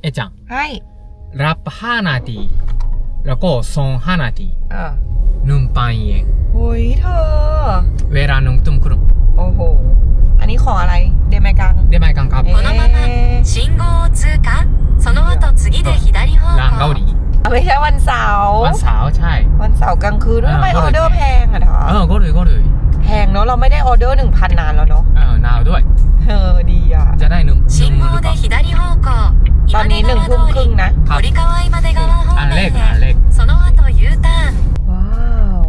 เอจัง ให้ รับห้านาที แล้วก็ส่งห้านาที เออ หนึ่งพันเยน หุยเธอ เวลาหนึ่งทุ่มครึ่ง โอ้โห อันนี้ของอะไร เดมายกัง ได้ไหมกันครับ เอ๊ะ このまま信号を通過その後次で左方 ร้านเกาห 向 ลี ไม่ใช่วันเสาร์ วันเสาร์ใช่ วันเสาร์กลางคืนด้วย อ่า ทำไม ก็ อ เลย อเดอร์แพงอะเธอ เออก็เลยก็เลย แพงเนาะเราไม่ได้ออเดอร์หนึ่งพันนานแล้วเนาะ เออหนาวด้วย เออดีอ่ะ จะได้หนึ่งหนึ่ง 信 หรือ 号 เป で ล่า 左方向 ต อนนี้หนึ่งทุ่มครึ่งนะครับอันเล็กอันเล็กว้าว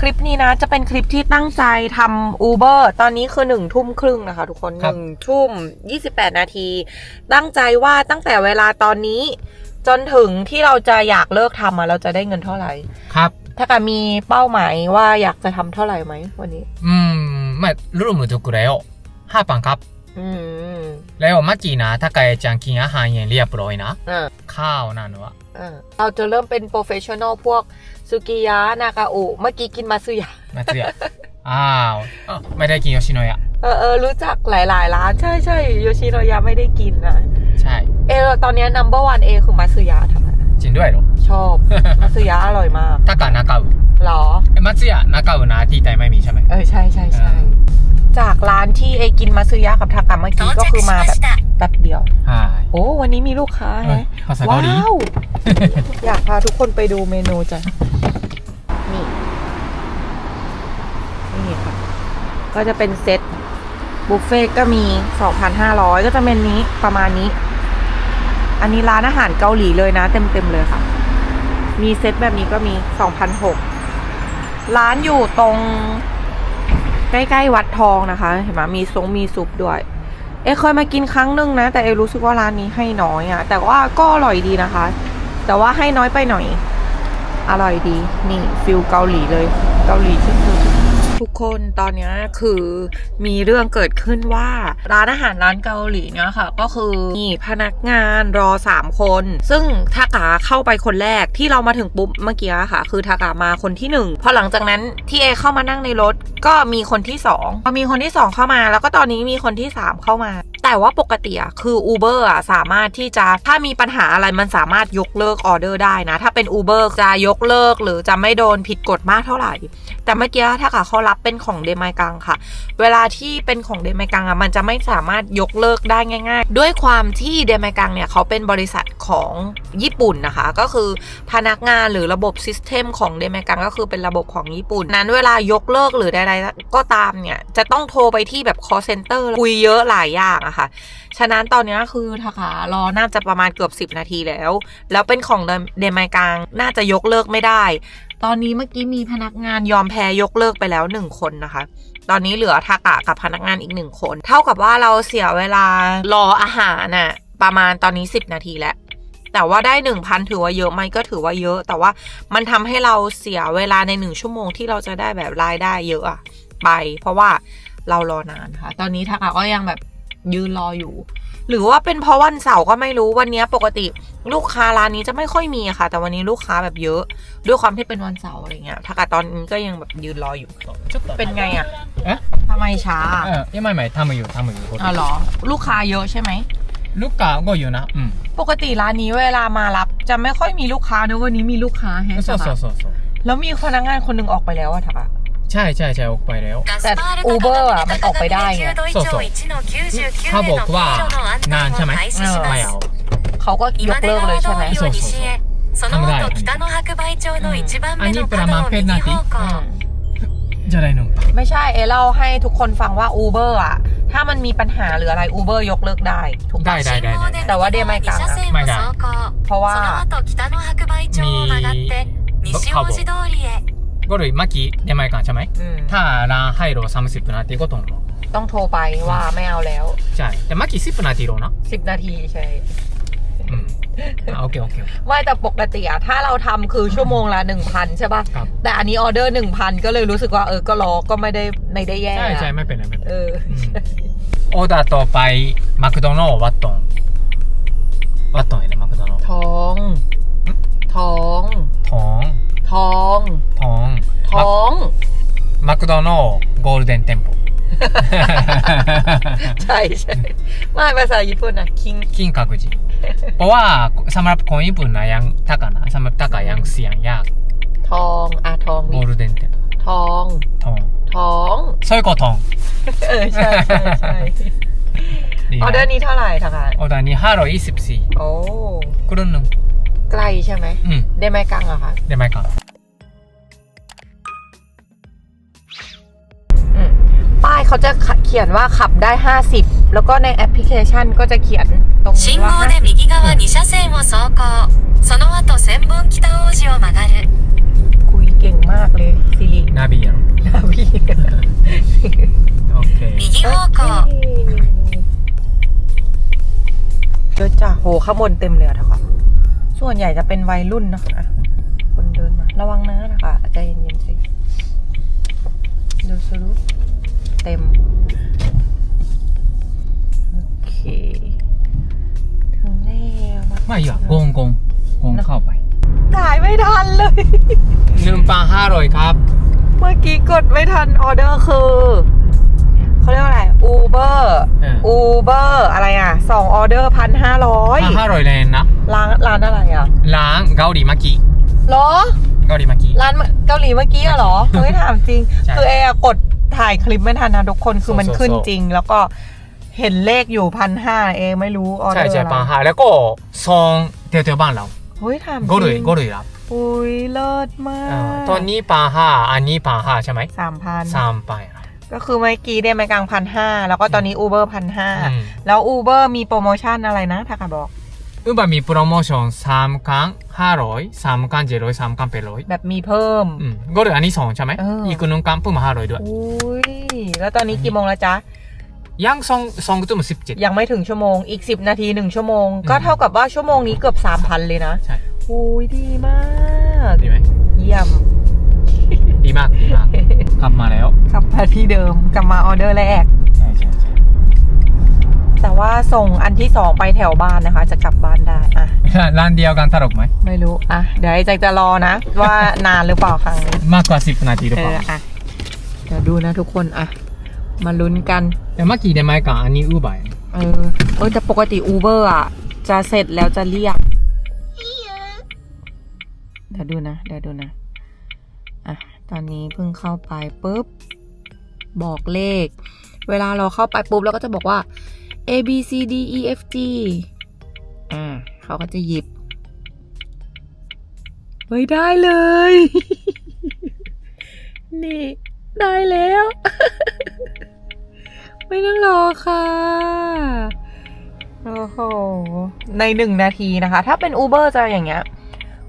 คลิปนี้นะจะเป็นคลิปที่ตั้งใจทำอูเบอร์ตอนนี้คือหนึ่งทุ่มครึ่งนะคะทุกคนหนึ่งทุ่มยี่สิบแปดนาที ตั้งใจว่าตั้งแต่เวลาตอนนี้ จนถึงที่เราจะอยากเลิกทำอะเราจะได้เงินเท่าไหร่ ครับ ถ้าการมีเป้าหมายว่าอยากจะทำเท่าไหร่ไหมวันนี้ อืมไม่รู้มือนจะกูแล้วห้าปังครับ อืม แล้วเมื่อกี้นะถ้าไกจังกินอาหารเย็นเรียบร้อยนะอ่า ข้าวนั่นวะอ่าเราจะเริ่มเป็นโปรเฟชชั่นอลพวกสุกิยะนากาโอะเมื่อกี้กินมาซึยะมาเสียอ้าวเอ้าไม่ได้กินโยชิโนยะเออเออรู้จักหลาย ๆ ร้าน ใช่ใช่โยชิโนยะไม่ได้กินนะใช่ เออตอนเนี้ number one เอคือมาซึยะทำไมจริงด้วยเหรอชอบ มาซึยะอร่อยมากถ้ากานาเกาหรอ เอ้ยมัตสึยะนาเกานะที่ไทยไม่มีใช่ไหม เออใช่ใช่ใช่อ่า จากร้านที่เอกินมาซื้อยากับทากาเมื่อกี้ก็คือมาแบบแป๊บเดียว。โอ้วันนี้มีลูกค้าเะหลี ว้าว อยากพาทุกคนไปดูเมนูจ้ะ นี่ นี่ค่ะ ก็จะเป็นเซตบุฟเฟ่ต์ก็มี 2,500 ก็จะเป็นนี้ประมาณนี้ อันนี้ร้านอาหารเกาหลีเลยนะ เต็มๆเลยค่ะ มีเซตแบบนี้ก็มี 2,600 ร้านอยู่ตรง ใกล้ๆวัดทองนะคะเห็นไหมมีซงมีซุปด้วย เอเคยมากินครั้งหนึ่งนะ แต่เอรู้สึกว่าร้านนี้ให้น้อยอะแต่ว่าก็อร่อยดีนะคะ แต่ว่าให้น้อยไปหน่อย อร่อยดี นี่ฟิลเกาหลีเลย เกาหลีสุด ทุกคนตอนนี้คือมีเรื่องเกิดขึ้นว่า ร้านอาหารร้านเกาหลีเนี่ยค่ะ ก็คือมีพนักงานรอสามคน ซึ่งทากาเข้าไปคนแรกที่เรามาถึงปุ๊บเมื่อกี้ค่ะ คือทากามาคนที่หนึ่งพอหลังจากนั้นที่เอเข้ามานั่งในรถ ก็มีคนที่สองพอมีคนที่สองเข้ามา แล้วก็ตอนนี้มีคนที่สามเข้ามา แต่ว่าปกติอะคือ Uber อะสามารถที่จะถ้ามีปัญหาอะไรมันสามารถยกเลิกออเดอร์ได้นะ ถ้าเป็น Uber จะยกเลิกหรือจะไม่โดนผิดกฎมากเท่าไหร่ แต่เมื่อกี้ถ้าเกิดเขารับเป็นของเดมายกังค่ะ เวลาที่เป็นของเดมายกังอะมันจะไม่สามารถยกเลิกได้ง่าย ๆ ด้วยความที่เดมายกังเนี่ยเขาเป็นบริษัทของญี่ปุ่นนะคะ ก็คือพนักงานหรือระบบซิสเต็มของเดมายกังก็คือเป็นระบบของญี่ปุ่น นั้นเวลายกเลิกหรือใดๆก็ตามเนี่ยจะต้องโทรไปที่แบบ call center คุยเยอะหลายอย่างอะค่ะ ฉะนั้นตอนนี้คือทาการอน่าจะประมาณเกือบ 10 นาทีแล้ว แล้วเป็นของเดมายกังน่าจะยกเลิกไม่ได้ตอนนี้เมื่อกี้มีพนักงานยอมแพ้ยกเลิกไปแล้วหนึ่งคนนะคะ ตอนนี้เหลือทากะกับพนักงานอีกหนึ่งคน เท่ากับว่าเราเสียเวลารออาหารน่ะประมาณตอนนี้ 10 นาทีแล้วแต่ว่าได้หนึ่งพันถือว่าเยอะไหมก็ถือว่าเยอะ แต่ว่ามันทำให้เราเสียเวลาในหนึ่งชั่วโมงที่เราจะได้แบบรายได้เยอะอะไป เพราะว่าเรารอนานค่ะ ตอนนี้ทากะก็ยังแบบยืนรออยู่ หรือว่าเป็นเพราะวันเสาร์ก็ไม่รู้วันนี้ปกติลูกค้าร้านนี้จะไม่ค่อยมีค่ะ แต่วันนี้ลูกค้าแบบเยอะ ด้วยความที่เป็นวันเสาร์อะไรเงี้ยถ้ากาตอนนี้ก็ยังแบบยืนรออยู่ เป็นไงอะทำไมช้าเออไม่ไม่ทำมาอยู่ทำมาอยู่คนอ๋อเหรอ ลูกค้าเยอะใช่ไหมลูกค้าก็อยู่นะอืมปกติร้านนี้เวลามารับ จะไม่ค่อยมีลูกค้าเนอะวันนี้มีลูกค้าแฮะใช่ไหมแล้วมีพนักงานคนนึงออกไปแล้วอะทักอะ ใช่ใช่ใช่ออกไปแล้ว ガスパール แต่ Uber 型 อะ の มันออกไปได้ไง 9度以上1の99 เขาบอก への ว่า 経路の案 นาน 内 ใช่ไหม を開始し ไม่ ます เอา เขาก็ย 今 ก 出 เลิกเลย 川 ใช่ไหม 通りを西へその後北の白梅町の一番目の角を右方 อืม 向 じゃないの ไม่ใช่เอเล่าให้ทุกคนฟังว่า Uber อะถ้ามันมีปัญหาหรืออะไร Uber ยกเลิกได้ถูกปะ ได้ได้ 信 ได้ 号 ได้ で แต่ว่าเด 右 ไม่ 側 กลาง 2車 อะ 線を走行 เพราะว่า その後北の白梅町を曲がって西大路通りへก็เลยเมื่อกี้ ยังไม่กันใช่ไหม อืม ถ้าร้านให้รอ30นาทีก็ต้องรอ ต้องโทรไปว่าไม่เอาแล้ว ใช่แต่เมื่อกี้10นาทีรอนะ 10 นาทีใช่ อืมอ่ะโอเคโอเคโอเค ไม่แต่ปกติอะถ้าเราทำคือชั่วโมงละ1,000 ใช่ป่ะ ครับ แต่อันนี้ออเดอร์ 1,000 ก็เลยรู้สึกว่าเออ ก็รอ ก็ไม่ได้ไม่ได้แย่ ใช่ อะ ใช่ไม่เป็นไรไม่เป็น เอ ไร อ อืมオーダーต่อไปマクドナルドワットンワットンやねマクドナルド ท้อง クドナルドゴールデン店舗 ใช่ใช่ไม่ภาษาญี่ปุ่นอะคิง 金閣寺 ค เพราะว่าสำหรับคนญี่ปุ่นนะยังถ้ากันนะสำหรับถ้ากันยังเสียงยาก ทองอ่ะทอง โก มี ลเด้นって ทอง ทอง ทอง そういうこと เออใช่ใช่ใช่ ดี ออเดอร์ นะ นี้เท่าไหร่ทางการ ออเดอร์นี้524 โอ้ ครึ่งหนึง ใกล้ใช่ไหม อืม ได้ไหมกังเหรอคะ ได้ไหมครับ เขาจะเขียนว่าขับได้ 50 แล้วก็ในแอปพลิเคชันก็จะเขียนตรงนี้ 信 ว่า 号で右側2車線を走行その後千本北王子を曲がる 50คุยเก่งมากเลยซิริ นาบีやろ นาวี โอเค 右方向 เดินจ้ะโหข้างบนเต็มเลยอะนะคะส่วนใหญ่จะเป็นวัยรุ่นนะคะคนเดินมา ระวังนะนะคะใจเย็นๆสิดูสรุป เต็ม โอเคถึงแล้วไม่หยอกโกงโกงโกงเข้าไปจ่ายไม่ทันเลยหนึ่งปังห้าร้อยครับ เมื่อกี้กดไม่ทันออเดอร์คือเขาเรียกว่าอะไรอูเบอร์อูเบอร์อะไรอะสองออเดอร์พันห้าร้อยห้าร้อยแลนนะ ร้านร้านอะไรอะร้านเกาหลีเมื่อกี้หรอ เกาหลีเมื่อกี้ร้านเกาหลีเมื่อกี้เหรอ เฮ้ยถามจริงคือเออกด ถ่ายคลิปไม่ทันนะทุกคนคือมันโซโซขึ้นโซจริง แล้วก็เห็นเลขอยู่พันห้าเองไม่รู้ออเดใช่อร์ใช่อะไรปังห้าแล้วก็ซองเตียวเตียวบ้านเราเฮ้ยถามจ5類ริง5類รับอุ้ยเลิศมาเออกตอนนี้ปังห้าอันนี้ปังห้าใช่ไหมสามพันสามไปครับก็คือเมื่อกี้ได้มากลางพันห้าแล้วก็ตอนนี้อูเบอร์พันห้าอืมแล้วอูเบอร์มีโปรโมชั่นอะไรนะถ้ากาบอก อุบะมีโปรโมชั่นสามครั้งห้าร้อยสามครั้งเจร้อยสามครั้งแปดร้อยแบบมีเพิ่มก็เหลืออันนี้สองใช่ไหมอีกหนึ่งครั้งเพิ่มมาห้าร้อยด้วย อุ้ยแล้วตอนนี้กี่โมงแล้วจ๊ะ ยังสองสองทุ่มสิบเจ็ด ยังไม่ถึงชั่วโมงอีกสิบนาทีหนึ่งชั่วโมง ก็เท่ากับว่าชั่วโมงนี้เกือบสามพันเลยนะใช่โอ้ยดีมาก ดีไหมเยี่ยม ดีมากดีมาก กลับมาแล้ว กลับมาที่เดิม กลับมาออเดอร์แรก ว่าส่งอันที่2ไปแถวบ้านนะคะ จะกลับบ้านได้อะร้านเดียวกันตลกไหมไม่รู้อะเดี๋ยวไอ้แจ็คจะรอนะ ว่านานหรือเปล่าครั้งนี้มากกว่าสิบนาทีหรือเอเปล่าออะเดี๋ยวดูนะทุกคนอะมาลุ้นกัน แต่เมื่อกี้ได้ไหมกับอันนี้อูบายเออเออแต่ปกติอูเบอร์อะ จะเสร็จแล้วจะเรียก เดี๋ยวดูนะ เดี๋ยวดูนะ อะ ตอนนี้เพิ่งเข้าไปปุ๊บ บอกเลข เวลาเราเข้าไปปุ๊บเราก็จะบอกว่า A B C D E F G อ่าเขาก็จะหยิบ เฮ้ย ได้เลย นี่ ได้แล้ว ไม่ต้องรอค่ะ โอ้โห ในหนึ่งนาทีนะคะ ถ้าเป็น Uber จะอย่างเงี้ย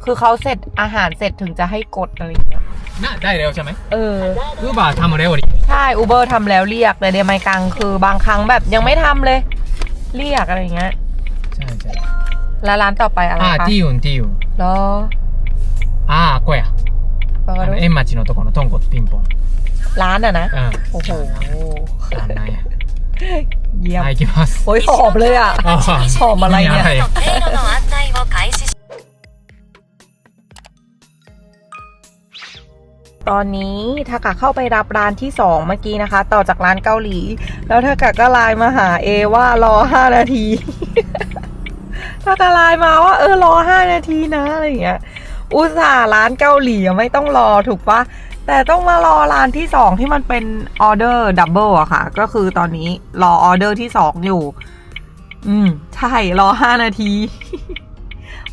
คือเขาเสร็จอาหารเสร็จถึงจะให้กดอะไรอย่างเงี้ย น่าได้เร็วใช่ไหมเอออูบาทำเร็วดิใช่ Uber ทำแล้วเรียกแต่เดมายกังคือบางครั้งแบบยังไม่ทำเลย เรียกอะไรอย่างเงี้ย ใช่ใช่ แล้วร้านต่อไปอะไร อ่า คะ ティーウンティーウン รอ ああこれや รอ あ ดู の円町のとこのトンコとピンポン ร้านอ่ะนะ うん โอ้โห あなんや เยี่ยม はい行きます โอ้ยหอมเลยอ่ะ あ หอมอะไรเนี่ย はい経路の案内を開始 ตอนนี้ทากะเข้าไปรับร้านที่สองเมื่อกี้นะคะ ต่อจากร้านเกาหลี แล้วทากะก็ไลน์มาหาเอว่ารอห้านาทีทากะไลน์มาว่า เออรอห้านาทีนะอะไรอย่างเงี้ยอุตส่าห์ร้านเกาหลีไม่ต้องรอถูกปะแต่ต้องมารอร้านที่สองที่มันเป็นออเดอร์ดับเบิลอะค่ะ ก็คือตอนนี้รอออเดอร์ที่สองอยู่ อืม ใช่ รอห้านาที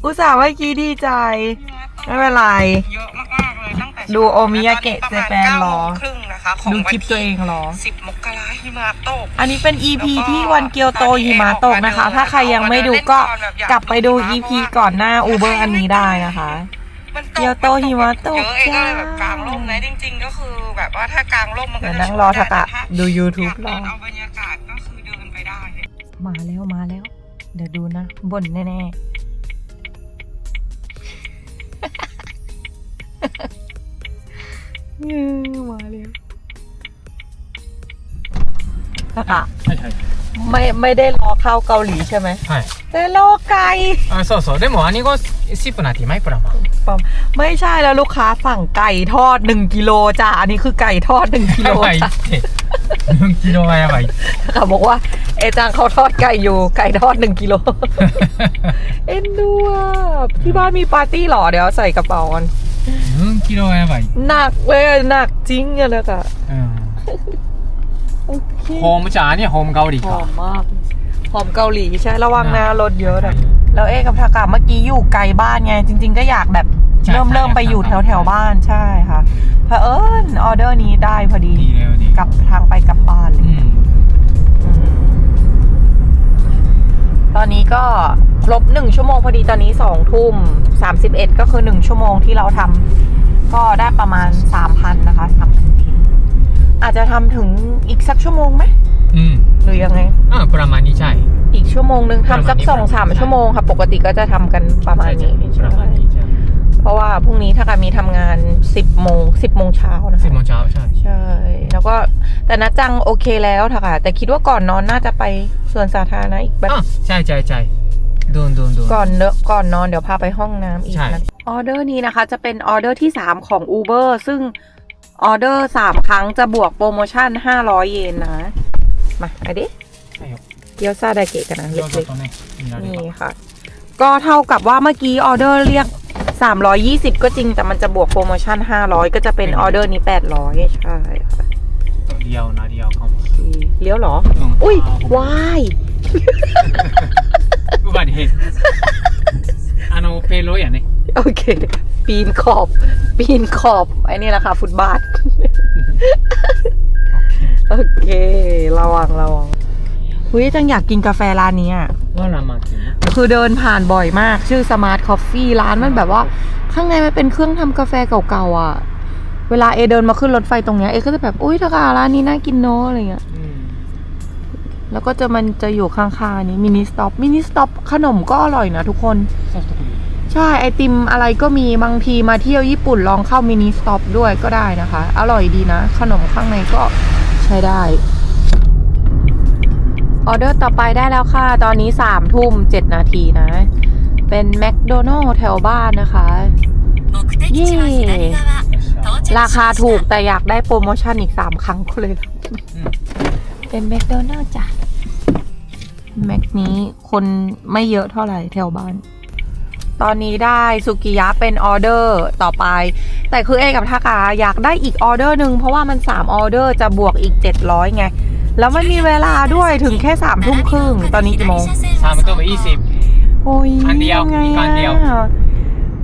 อุตส่าห์เมื่อกี้ดีใจ ไม่เป็นไรเยอะมาก ดูโอมิยาเกะเจแปนรอ ครึ่งนะคะของดูคลิปตัวเองรอ สิบมกราหิมะตก อันนี้เป็น EP แล้วก็ที่วันเกียวโตหิมะตกนะคะ ถ้าใครยังไม่ดูก็กลับไปดู EP ก่อนหน้า Uber อันนี้ได้นะคะ มันตเกียวโตหิมะตกเยอะเองก็เลยแบบจ้ากลางร่มนะจริง ๆ ก็คือแบบว่าถ้ากลางร่มมันก็เดี๋ยวจะนั่งรอทากะถ้าดู YouTube รอยากเดินเอาบรรยากาศก็คือเดินไปได้มาแล้วมาแล้ว เดี๋ยวดูนะบ่นแน่ๆเออ มาแล้วตะกะ はいはい ม ไม่ไม่ได้รอข้าวเกาหลีใช่ไหม はい แต่รอไก่ あそうそうでもアニゴシップなんてマイプラマ ปอมไม่ใช่แล้วลูกค้าสั่งไก่ทอดหนึ่งกิโลจ้ะอันนี้คือไก่ทอดหนึ่งกิโล やばい จ้ะ って4キロはやばい เขาบอกว่า เอจังเขาทอดไก่อยู่ ไก่ทอดหนึ่งกิโล เอ็นดูอ่ะที่บ้านมีปาร์ตี้เหรอ เดี๋ยวใส่กระเป๋ากัน 4キロはやばいหนักเลยอะหนักจริงอะนะกะ うん โอเค ホームじゃあアニはホーム香り หอ か มมาก หอมเกาหลีใช่ระวังนะ น่ะ รถเยอะนะแล้วเอ๊กับทากาเมื่อกี้อยู่ไกลบ้านไง จริง ๆ ก็อยากแบบ ใช่ เริ่ม ใช่ เริ่มไปอยู่ ใช่ แถวแถวบ้านใช่ค่ะเผอิญออเดอร์นี้ได้พอดี いいねいいね กลับทางไปกลับบ้านเลย うん อืมตอนนี้ก็ ครบหนชั่วโมงพอดีตอนนี้สองทุ่มสามสิบเอ็ดก็คือหนึ่งชั่วโมงที่เราทำก็ได้ประมาณสามพันนะคะสามพันพิอาจจะทำถึงอีกสักชั่วโมงไหมหรือยังไง อ่าประมาณนี้ใช่ อีกชั่วโมงหนึ่งทำสักสองสามชั่วโมงค่ะปกติก็จะทำกันประมาณนี้ใช่ประมาณนี้ใช่เพราะว่าพรุ่งนี้ถ้าการมีทำงานสิบโมงสิบโมงเช้านะสิบโมงเช้าใช่ใช่ แล้วก็แต่นะจังโอเคแล้วค่ะแต่คิดว่าก่อนนอนน่าจะไปสวนสาธารณะอีกแบบอะใช่ใช่ใช่ โดนโดนโดน ก่อนเนอะก่อนนอนเดี๋ยวพาไปห้องน้ำอีกในะออเดอร์นี้นะคะ จะเป็นออเดอร์ที่ 3 ของ Uber ซึ่งออเดอร์ 3 ครั้งจะบวกโปรโมชั่น 500 เยนนะ มาไปดิเกียวซาไดเกะกันนะเล็กๆนี่ค่ะ ก็เท่ากับว่าเมื่อกี้ออเดอร์เรียก 320 ก็จริงแต่มันจะบวกโปรโมชั่น 500 ก็จะเป็นออเดอร์นี้ 800 ใช่ค่ะเดียวนะเดียวเขาบเลี้ยวเหรอ อุ้ยวาย รู้อย่างนี้โอเค ปีนขอบ ปีนขอบไอ้นี่แหละค่ะฟุตบาท โอเค ระวังระวังอุ้ยจังอยากกินกาแฟร้านนี้อะว่าเรามากินคือเดินผ่านบ่อยมาก ชื่อสมาร์ทคอฟฟี่ร้านมันแบบว่า ข้างในมันเป็นเครื่องทำกาแฟเก่าๆอะ เวลาเอเดินมาขึ้นรถไฟตรงเนี้ยเอก็จะแบบอุ้ยทาการ้านนี้น่ากินเนาะอะไรเงี้ยแล้วก็จะมันจะอยู่ข้างๆนี้มินิสต็อปมินิสต็อปขนมก็อร่อยนะทุกคนชอบทุก ใช่ไอติมอะไรก็มีบางทีมาเที่ยวญี่ปุ่นลองเข้ามินิสต็อปด้วยก็ได้นะคะ อร่อยดีนะ ขนมข้างในก็ใช้ได้ ออเดอร์ต่อไปได้แล้วค่ะ ตอนนี้สามทุ่มเจ็ดนาทีนะ เป็นแมคโดนัลล์แถวบ้านนะคะยี่ราคาถูกแต่อยากได้โปรโมชั่นอีกสามครั้งก็เลย เป็นแมคโดนัลล์จ้ะแม็กนี้คนไม่เยอะเท่าไหร่แถวบ้าน ตอนนี้ได้สุกิยะเป็นออเดอร์ต่อไป แต่คือเอกับทากาอยากได้อีกออเดอร์หนึ่งเพราะว่ามัน 3 ออเดอร์จะบวกอีก 700 ไง แล้วมันมีเวลาด้วยถึงแค่3ามทุ่มครึ่ง ตอนนี้กี่โมงสามทุ่มไปยี่สิบโอ้ยอันเดียวอันเดียว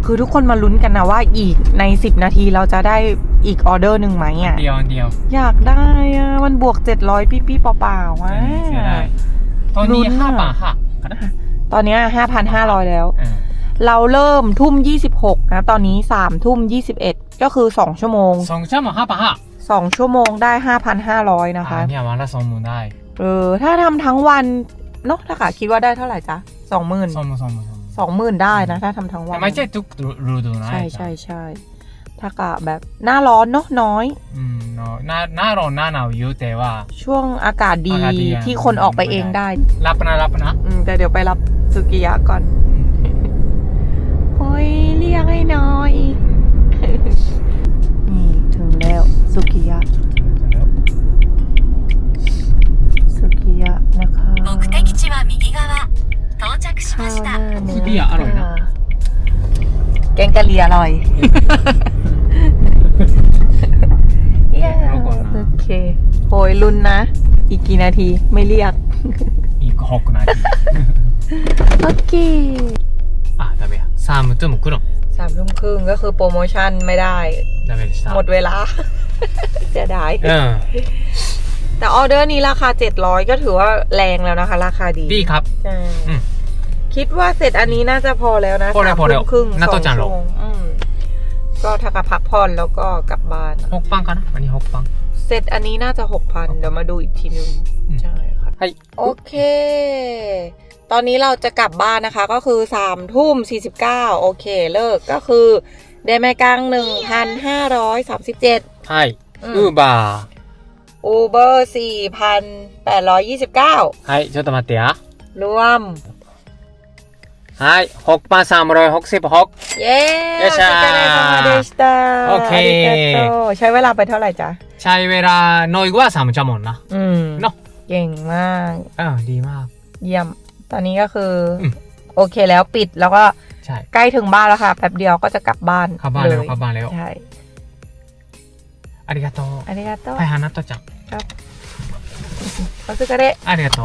คือทุกคนมาลุ้นกันนะว่าอีกใน 10 นาทีเราจะได้อีกออเดอร์หนึ่งไหมอะเดียวเดียว อยากได้อะมันบวก 700ปี้ปี้เปล่าๆอะตอนนี้ห้าบาทค่ะตอนนี้ห้าพันห้าร้อยแล้ว เราเริ่มทุ่ม 26 นะ ตอนนี้3ทุ่ม 21 ก็คือ 2 ชั่วโมง สองชั่วโมงห้าบาทห้า2 ชั่วโมงได้ 5,500 นะคะ อ่าเนี่ยวันละสองหมื่นได้เออ ถ้าทำทั้งวัน เนาะถ้าขาคิดว่าได้เท่าไหร่จ๊ะ20,000 สองหมื่นสองหมื่นสองหมื่น20,000 ได้นะ ถ้าทำทั้งวันแต่ไม่ใช่ทุกฤดูนะใช่ใช่ใช่ถ้ากะแบบหน้าร้อนเนาะน้อย อืมเนาะหน้าหน้าร้อนหน้าหนาวอยู่แต่ว่า ช่วงอากาศดีอากาศดีอะ ที่คนออกไปเองได้ รับนะรับนะ อืมแต่เดี๋ยวไปรับสุกิยะก่อนโอ้ ยเรียกให้น้อย นี่ถึงแล้วสุกิยะสุกิยะนะคะข้าวหน้าเกิยะอร่อยนะแกงกะหรี่อร่อยเย้โอเคโหยลุนนะ อีกกี่นาทีไม่เรียกอีกหกนาทีโอเค สามทุ่มครึ่งสามทุ่มครึ่งก็คือโปรโมชั่นไม่ได้ หมดเวลาเจะได้แต่ออเดอร์นี้ราคาเจ็ดร้อยก็ถือว่าแรงแล้วนะคะ ราคาดีดีครับคิดว่าเสร็จอันนี้น่าจะพอแล้วนะพอแล้วพอแล้ครึ่งน่าต้องจานลงก็ถ้ากับพักผ่อนแล้วก็กลับบ้านหกปังกันนะอันนี้หกปัง เสร็จอันนี้น่าจะหกพันเดี๋ยวมาดูอีกทีนึงใช่ค่ะโอเค ตอนนี้เราจะกลับบ้านนะคะก็คือ3ามทุ่ม49 โอเคเลิกก็คือเด้แม่กัง1,537ใช่อูบาอูเบอร์4,829ใช่ちょっと待ってยรวมใช่หกพันสามร้อยหกสิบหกเย้เยชาโอเคใช้เวลาไปเท่าไหร่จ๊ะ ใช้เวลาน้อยกว่าสามชั่วโมงนะ อืมเนาะเก่งมากอ่าดีมาก เยี่ยม ตอนนี้ก็คือโอเคแล้วปิดแล้วก็ใกล้ถึงบ้านแล้วค่ะแป๊บเดียวก็จะกลับบ้านเข้าบ้านแล้วเข้าบ้านแล้วใช่อาริกาโตอาริกาโตไปหานัตโตจังครับเขาซื้กระเดอาริกาโต